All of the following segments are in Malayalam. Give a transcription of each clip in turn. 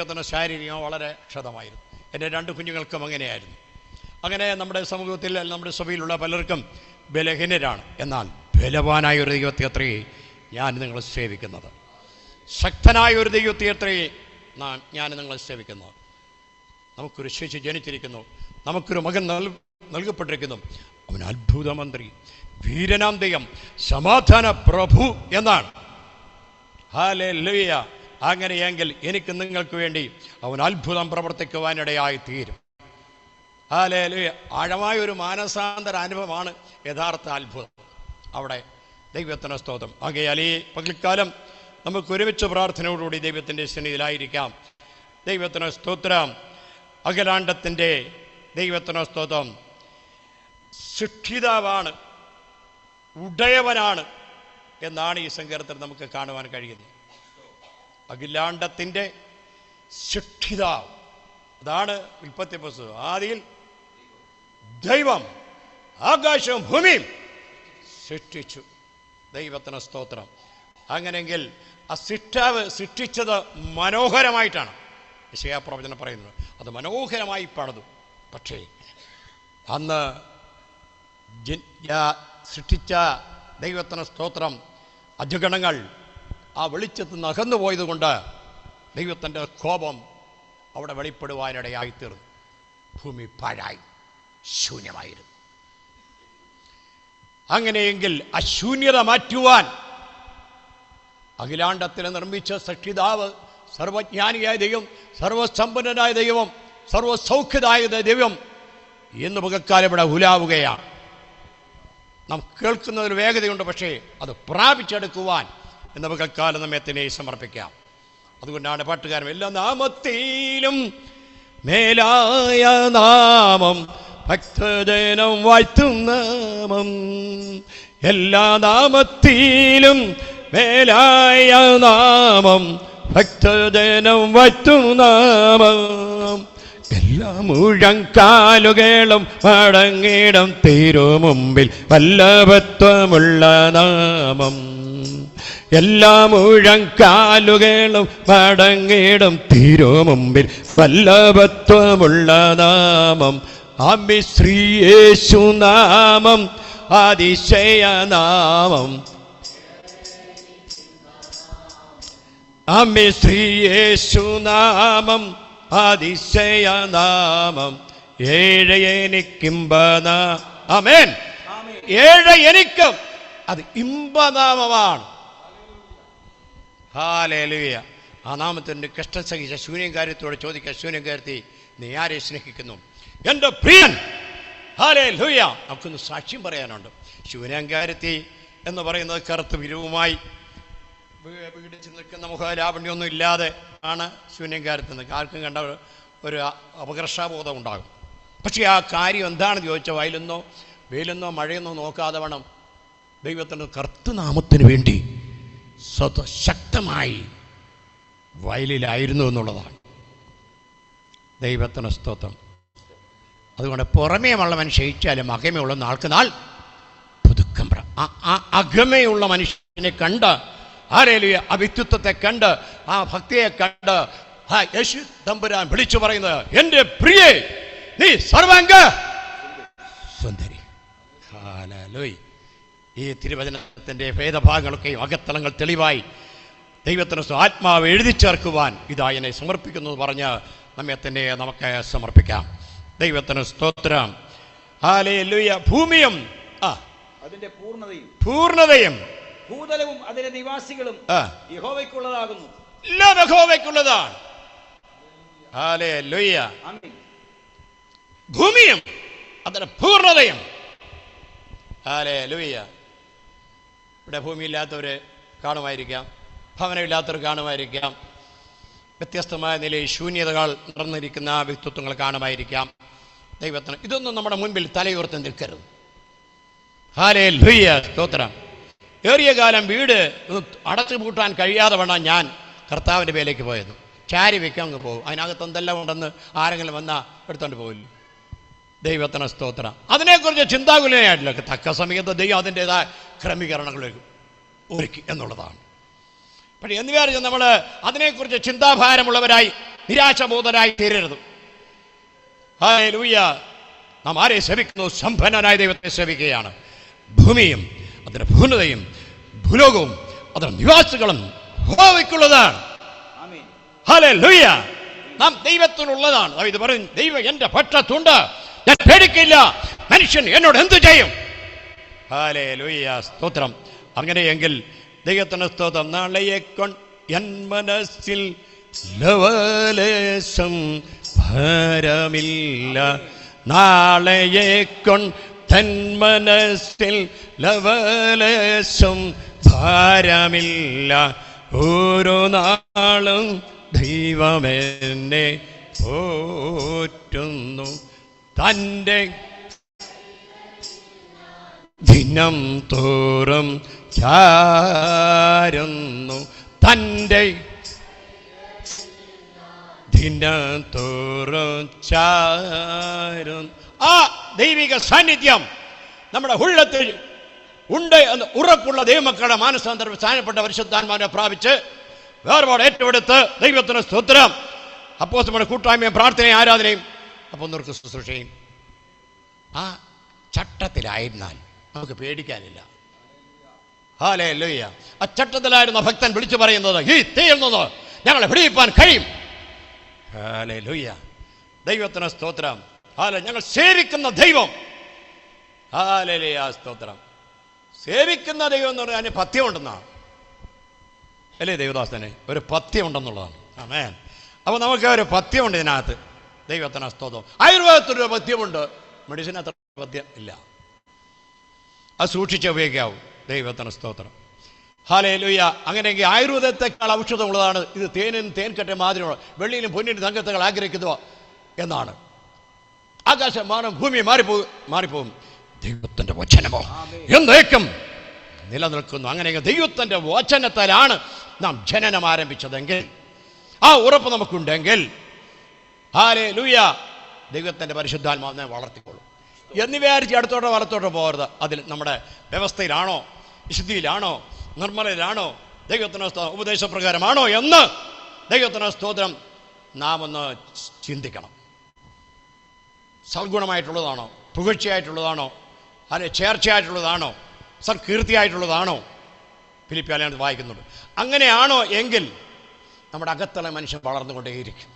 അദ്ദേഹത്തിന് ശാരീരികം വളരെ ക്ഷതമായിരുന്നു. എന്റെ രണ്ട് കുഞ്ഞുങ്ങൾക്കും അങ്ങനെയായിരുന്നു. അങ്ങനെ നമ്മുടെ സമൂഹത്തിൽ നമ്മുടെ സഭയിലുള്ള പലർക്കും ബലഹീനരാണ്. എന്നാൽ ബലവാനായ ഒരു ദൈവത്തെ ഞാൻ നിങ്ങളെ സേവിക്കുന്നത്. ശക്തനായ ഒരു ദൈവത്തെ ഞാൻ നിങ്ങളെ സേവിക്കുന്നത് നമുക്കൊരു ശിശു ജനിച്ചിരിക്കുന്നു. നമുക്കൊരു മകൻ നൽ നൽകപ്പെട്ടിരിക്കുന്നു. അവൻ അത്ഭുത മന്ത്രി വീരനാം സമാധാന പ്രഭു എന്നാണ്. ഹാലേ ലുയ്യ അങ്ങനെയെങ്കിൽ എനിക്ക് നിങ്ങൾക്ക് വേണ്ടി അവൻ അത്ഭുതം പ്രവർത്തിക്കുവാനിടയായി തീരും. ലുയ്യ ആഴമായ ഒരു മാനസാന്തര അനുഭവമാണ് യഥാർത്ഥ അത്ഭുതം. അവിടെ ദൈവത്തിന് സ്തോത്രം. ആകെയാൽ ഈ പകൽക്കാലം നമുക്ക് ഒരുമിച്ച് പ്രാർത്ഥനയോടുകൂടി ദൈവത്തിന്റെ സന്നിധിയിലായിരിക്കാം. ദൈവത്തിന് സ്തോത്രം. അഖിലാണ്ടത്തിന്റെ ദൈവത്തിന് സ്തോത്രം. ശിക്ഷിതാവാണ് ഉടയവനാണ്. എന്നാണ് ഈ സങ്കീർത്തനം നമുക്ക് കാണുവാൻ കഴിയുന്നത്. അഖിലാണ്ടത്തിന്റെ ശിക്ഷിതാവ്. അതാണ് ഉൽപ്പത്തി പുസ്തകം. ആദിയിൽ ദൈവം ആകാശവും ഭൂമിയും സൃഷ്ടിച്ചു. ദൈവത്തിന് സ്തോത്രം. അങ്ങനെങ്കിൽ ആ സിഷ്ടാവ് സൃഷ്ടിച്ചത് മനോഹരമായിട്ടാണ്. വിഷയാപ്രവചനം പറയുന്നത്. അത് മനോഹരമായി പണിതു. പക്ഷേ അന്ന് സൃഷ്ടിച്ച ദൈവത്തിന് സ്തോത്രം. അജഗണങ്ങൾ ആ വെളിച്ചത്ത് നിന്ന് അകന്നു പോയതുകൊണ്ട് ദൈവത്തിന്റെ കോപം അവിടെ വെളിപ്പെടുവാനിടയായി തീർന്നു ഭൂമി പാഴായി ശൂന്യമായിരുന്നു. അങ്ങനെയെങ്കിൽ അശൂന്യത ശൂന്യത മാറ്റുവാൻ അഖിലാണ്ടത്തിൽ നിർമ്മിച്ച സക്ഷിതാവ് സർവജ്ഞാനിയായ ദൈവം സർവസമ്പന്നനായ ദൈവം സർവസൗഖ്യതായ ദൈവം എന്ന് പകക്കാലം ഇവിടെ ഉലാവുകയാണ്. നാം കേൾക്കുന്നതിൽ വേഗതയുണ്ട് പക്ഷേ അത് പ്രാപിച്ചെടുക്കുവാൻ എന്ന പകൽക്കാലം നമ്മെ സമർപ്പിക്കാം. അതുകൊണ്ടാണ് പാട്ടുകാരൻ എല്ലാ നാമത്തിലും മേലായ നാമം ഭക്തജനം വാഴ്ത്തും നാമം. എല്ലാ നാമത്തിലും മേലായ നാമം ഭക്തജനം വാഴ്ത്തും നാമം. എല്ലാ മുഴങ്കാലുകളും മടങ്ങിടം തീരു മുമ്പിൽ വല്ലഭത്വമുള്ള നാമം. എല്ലാ മുഴങ്കാലുകളും മടങ്ങിടും തീരോ മുമ്പിൽ വല്ലഭത്വമുള്ള നാമം അമിശ്രീയേശു നാമം അതിശയ നാമം അമ്മി ശ്രീയേശു നാമം അതിശയ നാമം ഏഴ് എനിക്കിമ്പനാ. അമേൻ ഏഴ് എനിക്കും. അത് ഇമ്പനാമമാണ്. ഹാലേലുയ. ആ നാമത്തിന്റെ കഷ്ടം സഹിച്ച ശൂന്യകാര്യത്തോട് ചോദിക്കുക ശൂന്യകാരത്തി നീ ആരെ സ്നേഹിക്കുന്നു? എന്റെ പ്രിയൻ. ഹാലേ ലൂയ നമുക്കൊന്ന് സാക്ഷ്യം പറയാനുണ്ട്. ശൂന്യങ്കാരത്തി എന്ന് പറയുന്നത് കറുത്ത് വിരുവുമായി പീഡിച്ച് നിൽക്കുന്ന മുഖലാവണ്യൊന്നും ഇല്ലാതെ ആണ് ശൂന്യങ്കാരത്ത് നിൽക്കുക ആർക്കും കണ്ട ഒരു- ഒരു അപകർഷാബോധം ഉണ്ടാകും. പക്ഷേ ആ കാര്യം എന്താണെന്ന് ചോദിച്ചാൽ വയലെന്നോ വെയിലെന്നോ മഴയെന്നോ നോക്കാതെ വേണം ദൈവത്തിന്റെ കർത്തനാമത്തിന് വേണ്ടി സ്വത ശക്തമായി വയലിലായിരുന്നു എന്നുള്ളതാണ്. ദൈവത്തിന് സ്തോത്രം. അതുകൊണ്ട് പുറമേയുള്ള ഉള്ളവൻ ക്ഷയിച്ചാലും അകമയുള്ള നാൾക്ക് നാൾ പുതുക്കം അകമയുള്ള മനുഷ്യനെ കണ്ട് ആരേലും ആ വ്യക്തിത്വത്തെ കണ്ട് ആ ഭക്തിയെ കണ്ട് ആ യേശു തമ്പുരാൻ വിളിച്ചു പറയുന്നത് എന്റെ പ്രിയേ നീ സർവാംഗ സുന്ദരി. ഹാലലോയ് ഈ തിരുവചനത്തിന്റെ ഭേദഭാഗങ്ങളൊക്കെയും അകത്തലങ്ങൾ തെളിവായി ദൈവത്തിന് ആത്മാവ് എഴുതി ചേർക്കുവാൻ ഇതാ എന്നെ സമർപ്പിക്കുന്നു എന്ന് പറഞ്ഞ് നമ്മെ തന്നെ നമുക്ക് സമർപ്പിക്കാം. ദൈവത്തിന് സ്തോത്രം. ഹാലേ ലുയ ഭൂമിയും ആ അതിന്റെ പൂർണതയും. പൂർണതയും. ഭൂതലവും അതിലെ നിവാസികളും യഹോവയ്ക്കുള്ളതാകുന്നു. എല്ലാം യഹോവയ്ക്കുള്ളതാണ്. ഹാലേ ലുയ ഭൂമിയും അതിന്റെ പൂർണതയും. ഹാലേ ലുയ്യ ഇവിടെ ഭൂമിയില്ലാത്തവർ കാണുമായിരിക്കാം ഭവനമില്ലാത്തവർ കാണുമായിരിക്കാം വ്യത്യസ്തമായ നിലയിൽ ശൂന്യതകൾ നടന്നിരിക്കുന്ന വ്യക്തിത്വങ്ങൾ കാണുമായിരിക്കാം. ദൈവത്തിന് ഇതൊന്നും നമ്മുടെ മുൻപിൽ തലയുയർത്തി നിൽക്കരുത്. ഹാലേ ലുയ്യ സ്തോത്രം. ഏറിയ കാലം വീട് അടച്ചു പൂട്ടാൻ കഴിയാതെ വേണം ഞാൻ കർത്താവിന്റെ പേലേക്ക് പോയത് ചാരി വെക്കാൻ അങ്ങ് പോകും. അതിനകത്ത് എന്തെല്ലാം ഉണ്ടെന്ന് ആരെങ്കിലും വന്നാൽ എടുത്തോണ്ട് പോകില്ല ദൈവത്തിന് സ്തോത്ര. അതിനെക്കുറിച്ച് ചിന്താകുലനായിട്ടില്ല തക്ക സമയത്ത് ദൈവം അതിന്റെതായ ക്രമീകരണങ്ങൾ ഒരുക്കി. എന്നുള്ളതാണ്. പക്ഷേ എന്ന് വിചാരിച്ച് നമ്മൾ അതിനെക്കുറിച്ച് ചിന്താഭാരമുള്ളവരായി നിരാശബോധരായി തീരരുത്. ഹാലൂയ നാം ആരെ സേവിക്കുന്നു സമ്പന്നനായ ദൈവത്തെ സേവിക്കുകയാണ് ഭൂമിയും അതിന്റെ ഭൂനതയും ഭൂലോകവും അതിന്റെ നിവാസികളും ഹോവയ്ക്കുള്ളതാണ് ഹലേ ലൂയ്യ നാം ദൈവത്തിനുള്ളതാണ്. ഇത് പറയും ദൈവം എന്റെ പക്ഷത്തുണ്ട് ഞാൻ പേടിക്കില്ല. മനുഷ്യൻ എന്നോട് എന്തു ചെയ്യും? സ്തോത്രം. അങ്ങനെയെങ്കിൽ ദൈവത്തിന് സ്തോത്രം. നാളെയെ കൊണ്ട് എൻ മനസ്സിൽ ലവലേശം ഭാരമില്ല. നാളെയെ കൊണ്ട് തൻ മനസ്സിൽ ലവലേശം ഭാരമില്ല. ഓരോ നാളും ദൈവമെന്നെ പോറ്റുന്നു. തന്റെ ദിനം തോറും ചാരുന്നു. തന്റെ ദിനം തോറും ചാരുന്നു. ആ ദൈവിക സാന്നിധ്യം നമ്മുടെ ഉള്ളത്തിൽ ഉണ്ട് എന്ന് ഉറപ്പുള്ള ദൈവമക്കളുടെ മാനസാന്തരം സ്ഥാനപ്പെട്ട പരിശുദ്ധാത്മാവിനെ പ്രാപിച്ച് വേർപാട് ഏറ്റെടുത്ത് ദൈവത്തിന് സ്തോത്രം. അപ്പോസ് നമ്മുടെ കൂട്ടായ്മയും പ്രാർത്ഥനയും ആരാധനയും അപ്പോൾ നിർക്ക് ശുശ്രൂഷയും ആ ചട്ടത്തിലായിരുന്നാൽ നമുക്ക് പേടിക്കാനില്ല. ഹാലേ ലോയ്യ ആ ചട്ടത്തിലായിരുന്ന ഭക്തൻ വിളിച്ചു പറയുന്നത് ഈ തീയുന്നത് ഞങ്ങളെ പിടിയിപ്പാൻ കഴിയും. ഹാലേ ലോയ്യ ദൈവത്തിന് സ്തോത്രം. ഹാല ഞങ്ങൾ സേവിക്കുന്ന ദൈവം. ഹാലേ സ്തോത്രം. സേവിക്കുന്ന ദൈവം എന്ന് പറഞ്ഞാൽ അതിന് അല്ലേ ദൈവദാസനെ? ഒരു പഥ്യമുണ്ടെന്നുള്ളതാണ്. ആമേൻ. അപ്പോൾ നമുക്ക് ഒരു പഥ്യമുണ്ട് ഇതിനകത്ത്. ദൈവത്തിന് സ്തോത്രം. ആയുർവേദത്തിനൊരു പഥ്യമുണ്ട് മെഡിസിൻ അത്ര പഥ്യം ഇല്ല. അത് സൂക്ഷിച്ച് ഉപയോഗിക്കാവൂ. ദൈവത്തിന് സ്തോത്രം. ഹാലേ ലുയ്യ അങ്ങനെയെങ്കിൽ ആയുർവേദത്തെക്കാൾ ഔഷധമുള്ളതാണ് ഇത് തേനും തേൻകട്ടെ മാതിരിയുള്ള വെള്ളിയിലും പൊന്നിനും തങ്കത്തകൾ ആഗ്രഹിക്കുക എന്നാണ്. ആകാശം മാറും ഭൂമി മാറിപ്പോകും മാറിപ്പോകും. ദൈവത്തിന്റെ വചനമോ? എന്നേക്കും നിലനിൽക്കുന്നു. അങ്ങനെ ദൈവത്തിന്റെ വചനത്താലാണ് നാം ജനനം ആരംഭിച്ചതെങ്കിൽ ആ ഉറപ്പ് നമുക്കുണ്ടെങ്കിൽ ആരെ ലൂയ ദൈവത്തിന്റെ പരിശുദ്ധാത്മാവിനെ വളർത്തിക്കൊള്ളും എന്ന് വിചാരിച്ച് അടുത്തോട്ടോ വലത്തോട്ടോ പോകരുത്. അതിൽ നമ്മുടെ വ്യവസ്ഥയിലാണോ? വിശുദ്ധിയിലാണോ? നിർമ്മലയിലാണോ? ദൈവത്തിന് ഉപദേശപ്രകാരമാണോ എന്ന് ദൈവത്തിന് സ്തോത്രം നാം ഒന്ന് ചിന്തിക്കണം. സൽഗുണമായിട്ടുള്ളതാണോ? പുകഴ്ചയായിട്ടുള്ളതാണോ? അല്ലെ ചേർച്ചയായിട്ടുള്ളതാണോ? സൽകീർത്തിയായിട്ടുള്ളതാണോ? ഫിലിപ്പിയാലയാണ് വായിക്കുന്നുണ്ട് അങ്ങനെയാണോ എങ്കിൽ നമ്മുടെ അകത്തുള്ള മനുഷ്യൻ വളർന്നുകൊണ്ടേയിരിക്കും.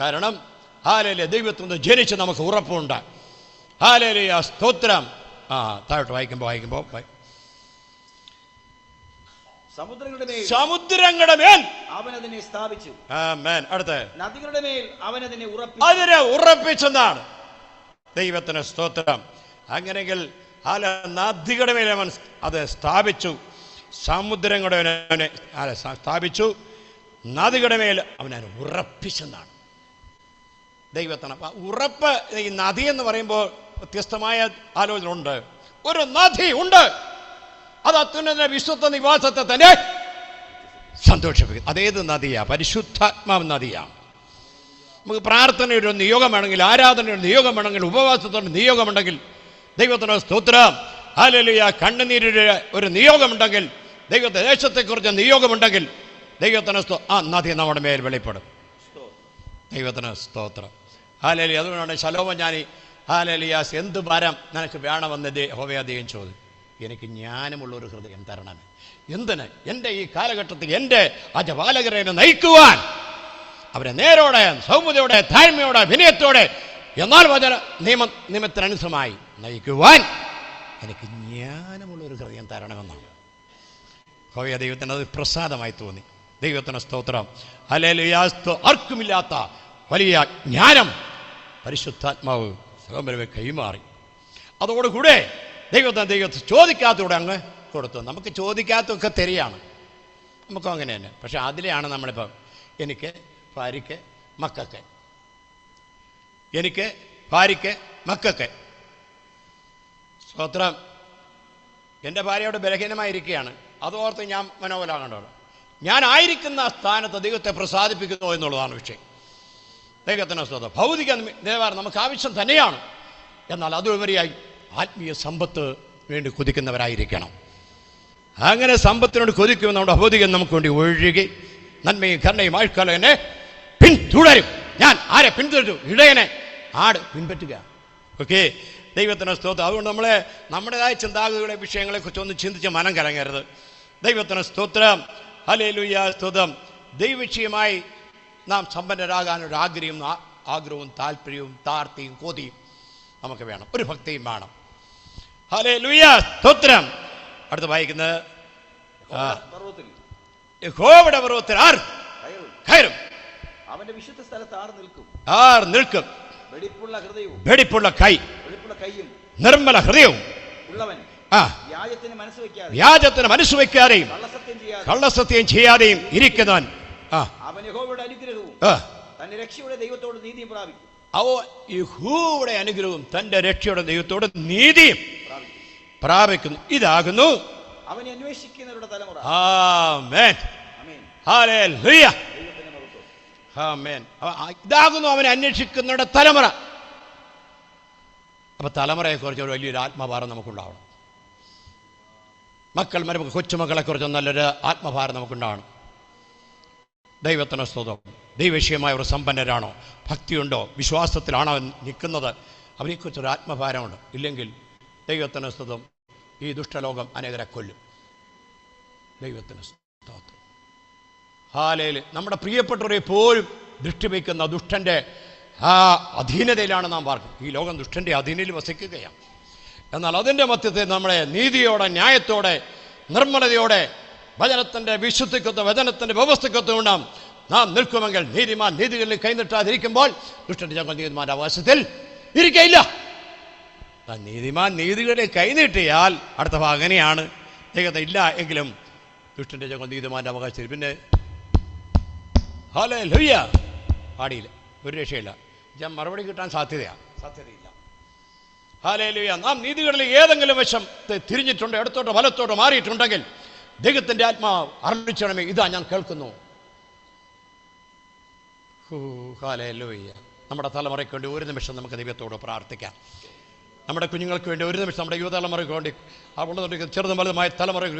കാരണം ഹാലയിലെ ദൈവത്തിൽ നിന്ന് ജനിച്ച് നമുക്ക് ഉറപ്പുണ്ട്. ഹാലയിലെ ആ സ്തോത്രം. ആ താഴോട്ട് വായിക്കുമ്പോൾ വായിക്കുമ്പോൾ സമുദ്രങ്ങളുടെ മേൽ സമുദ്രങ്ങളുടെ മേൽ! അവൻ അതിനെ സ്ഥാപിച്ചു. ആമേൻ. അടുത്ത നദികളുടെ മേൽ അവൻ അതിനെ ഉറപ്പിച്ചു. അതിനെ ഉറപ്പിച്ചെന്നാണ്. ദൈവത്തിന് സ്തോത്രം. അങ്ങനെങ്കിൽ ഹാല നദികളുടെ മേൽ അവൻ അത് സ്ഥാപിച്ചു. സമുദ്രങ്ങളുടെ സ്ഥാപിച്ചു. നദികളുടെ മേൽ അവനതിനെ ഉറപ്പിച്ചെന്നാണ്. ദൈവത്തണം അപ്പം ഉറപ്പ് ഈ നദി എന്ന് പറയുമ്പോൾ വ്യത്യസ്തമായ ആലോചന ഉണ്ട് ഒരു നദി ഉണ്ട്. അത് അത്യുന്നത വിശുദ്ധ നിവാസത്തെ തന്നെ സന്തോഷിപ്പിക്കും അതേത് നദിയാ? പരിശുദ്ധാത്മാവ് നദിയാണ് നമുക്ക് പ്രാർത്ഥനയുടെ ഒരു നിയോഗമാണെങ്കിൽ ആരാധനയുടെ നിയോഗം വേണമെങ്കിൽ ഉപവാസത്തിന്റെ നിയോഗമുണ്ടെങ്കിൽ ദൈവത്തിന് സ്തോത്രം. ഹാലലിയ കണ്ണുനീരുടെ ഒരു നിയോഗമുണ്ടെങ്കിൽ ദൈവത്തെ ദേശത്തെക്കുറിച്ച് നിയോഗമുണ്ടെങ്കിൽ ദൈവത്തിന് സ്തോ ആ നദി നമ്മുടെ മേൽ വെളിപ്പെടും. ദൈവത്തിന് സ്തോത്രം. ഹാലലി അതുകൊണ്ടാണ് ശലോമഞ്ഞാനി ഹാലലിയാസ് എന്ത് ഭാരം നിനക്ക് വേണമെന്ന് ദൈവം ചോദിച്ചു. എനിക്ക് ജ്ഞാനമുള്ള ഒരു ഹൃദയം തരണമേ എന്തിന്? എന്റെ ഈ കാലഘട്ടത്തിൽ എന്റെ അജപാലകരെ നയിക്കുവാൻ. അവരെ നേരോടെ സൗമ്യതയോടെ താഴ്മയോടെ വിനയത്തോടെ എന്നാൽ വചന നിയമ നിയമത്തിനനുസൃതമായി നയിക്കുവാൻ എനിക്ക് ജ്ഞാനമുള്ള ഒരു ഹൃദയം തരണമെന്നാണ്. ഹോയ ദൈവത്തിന് അത് പ്രസാദമായി തോന്നി. ദൈവത്തിന് സ്തോത്രം. അലേലുയാസ്തു ആർക്കുമില്ലാത്ത വലിയ ജ്ഞാനം പരിശുദ്ധാത്മാവ് സഹോദരവെ കൈമാറി. അതോടുകൂടെ ദൈവത്തിന് ദൈവത്തെ ചോദിക്കാത്തൂടെ അങ്ങ് കൊടുത്തു. നമുക്ക് ചോദിക്കാത്തൊക്കെ തെരിയാണ് നമുക്കും അങ്ങനെ തന്നെ. പക്ഷെ അതിലെയാണ് നമ്മളിപ്പം എനിക്ക് ഭാര്യയ്ക്ക് മക്കൾക്ക്. എനിക്ക് ഭാര്യയ്ക്ക് മക്കൾക്ക്. സ്തോത്രം. എന്റെ ഭാര്യയോട് ബലഹീനമായിരിക്കുകയാണ്. അതോർത്ത് ഞാൻ മനോബലാകേണ്ടത് ഞാൻ ആയിരിക്കുന്ന സ്ഥാനത്ത് ദൈവത്തെ പ്രസാദിപ്പിക്കുന്നു എന്നുള്ളതാണ് വിഷയം. ദൈവത്തിന് സ്തോത്രം ഭൗതിക നിലവാരം നമുക്ക് ആവശ്യം തന്നെയാണ്. എന്നാൽ അതുപരിയായി ആത്മീയ സമ്പത്ത് വേണ്ടി കൊതിക്കുന്നവരായിരിക്കണം. അങ്ങനെ സമ്പത്തിനോട് കൊതിക്കുമ്പോൾ നമ്മുടെ ഭൗതികം നമുക്ക് വേണ്ടി ഒഴുകി നന്മയും കരുണയും ആഴ്ക്കാലം പിന്തുടരും. ഞാൻ ആരെ പിന്തുടരും? ഇടയനെ ആട് പിൻപറ്റുക. ഓക്കെ? ദൈവത്തിന് സ്തോത്രം. അതുകൊണ്ട് നമ്മളെ നമ്മുടേതായ ചിന്താഗതികളെ വിഷയങ്ങളെക്കുറിച്ച് ഒന്ന് ചിന്തിച്ച് മനം കലങ്ങരുത്. ദൈവത്തിന് സ്തോത്രം. ഹലേ സ്തുതം. ദൈവവിഷയമായി നാം സമ്പന്നരാകാനൊരു ആഗ്രഹം ആഗ്രഹവും താല്പര്യവും താർത്തിയും കോതിയും നമുക്ക് വേണം. ഒരു ഭക്തിയും വേണം. ഹലേ ലുയ സ്തോത്രം. അടുത്ത് വായിക്കുന്നത് ആ. പർവത്തിൽ യഹോവയുടെ പർവത്തിൽ ആർ കയറും. അവന്റെ വിശുദ്ധ സ്ഥലത്ത് ആർ നിൽക്കും? ആർ നിൽക്കും? വെടിപ്പുള്ള ഹൃദയവും. വെടിപ്പുള്ള കൈ. വെടിപ്പുള്ള കൈയും. നിർമ്മല ഹൃദയവും. ഉള്ളവൻ. വ്യാജത്തിന് മനസ്സ് വെക്കാതെയും കള്ളസത്യം ചെയ്യാതെ. കള്ളസത്യം ചെയ്യാതെയും ഇരിക്കുന്നവൻ. അവൻ യഹോവയുടെ അനുഗ്രഹവും തന്റെ രക്ഷയുടെ ദൈവത്തോട് നീതിയും പ്രാപിക്കും. അവ യഹോവയുടെ അനുഗ്രഹവും തന്റെ രക്ഷയുടെ ദൈവത്തോട് നീതിയും പ്രാപിക്കും പ്രാപിക്കുന്നു. ഇതാകുന്നു. അവനെ അന്വേഷിക്കുന്നവരുടെ തലമുറ. ഇതാകുന്നു അവനെ അന്വേഷിക്കുന്നവരുടെ തലമുറ. അപ്പൊ തലമുറയെക്കുറിച്ച് ഒരു വലിയൊരു ആത്മഭാരം നമുക്കുണ്ടാവണം. മക്കൾ മരുമക്കൾ കൊച്ചുമക്കളെക്കുറിച്ച് നല്ലൊരു ആത്മഭാരം നമുക്കുണ്ടാവണം. ദൈവത്തിന് സ്തുതം. ദൈവവിഷയമായ ഒരു സമ്പന്നരാണോ? ഭക്തിയുണ്ടോ? വിശ്വാസത്തിലാണോ നിൽക്കുന്നത്? അവരെക്കുറിച്ചൊരു ആത്മഭാരമുണ്ട്. ഇല്ലെങ്കിൽ ദൈവത്തിന് സ്തുതം. ഈ ദുഷ്ടലോകം അനേകരെ കൊല്ലും. ദൈവത്തിന് ഹാലയിൽ നമ്മുടെ പ്രിയപ്പെട്ടവരെ പോലും ദൃഷ്ടി വയ്ക്കുന്ന ദുഷ്ടന്റെ ആ അധീനതയിലാണ് നാം പാർക്കുന്നത് ഈ ലോകം ദുഷ്ടന്റെ അധീനയിൽ വസിക്കുകയാണ്. എന്നാൽ അതിന്റെ മധ്യത്തിൽ നമ്മളെ നീതിയോടെ ന്യായത്തോടെ നിർമ്മലതയോടെ വചനത്തിന്റെ വിശുദ്ധിക്കത്ത് വചനത്തിന്റെ വ്യവസ്ഥക്കത്തും ഉണ്ടാം. നാം നിൽക്കുമെങ്കിൽ നീതിമാൻ നീതികളിൽ കൈനിട്ടാതിരിക്കുമ്പോൾ ദുഷ്ടന്റെ ഞങ്ങൾ നീതിമാന്റെ അവകാശത്തിൽ ഇരിക്കയില്ല. നീതിമാൻ നീതികളിൽ കൈനീട്ടിയാൽ അടുത്ത ഭാഗം അങ്ങനെയാണ്. ഏകത ഇല്ല എങ്കിലും ദുഷ്ടന്റെ ഞങ്ങൾ നീതിമാന്റെ അവകാശത്തിൽ. പിന്നെ ഹലേ ലുയ്യ പാടിയില്ല. ഒരു രക്ഷയില്ല. ഞാൻ മറുപടി കിട്ടാൻ സാധ്യതയാണ് സാധ്യതയില്ല. ഹാലേ ലുയ്യ നാം നീതികളിൽ ഏതെങ്കിലും വശം തിരിഞ്ഞിട്ടുണ്ടോ ഇടത്തോട്ടോ വലത്തോട്ടോ മാറിയിട്ടുണ്ടെങ്കിൽ ദൈവത്തിന്റെ ആത്മാവ് അറിയിച്ചണമേ ഇതാ ഞാൻ കേൾക്കുന്നു. നമ്മുടെ തലമുറയ്ക്ക് വേണ്ടി ഒരു നിമിഷം നമുക്ക് ദൈവത്തോട് പ്രാർത്ഥിക്കാം. നമ്മുടെ കുഞ്ഞുങ്ങൾക്ക് വേണ്ടി ഒരു നിമിഷം നമ്മുടെ യുവതലമുറയ്ക്ക് വേണ്ടി ആ ഉള്ളതുകൊണ്ട് ചെറുതും വലുതുമായ തലമുറയ്ക്ക്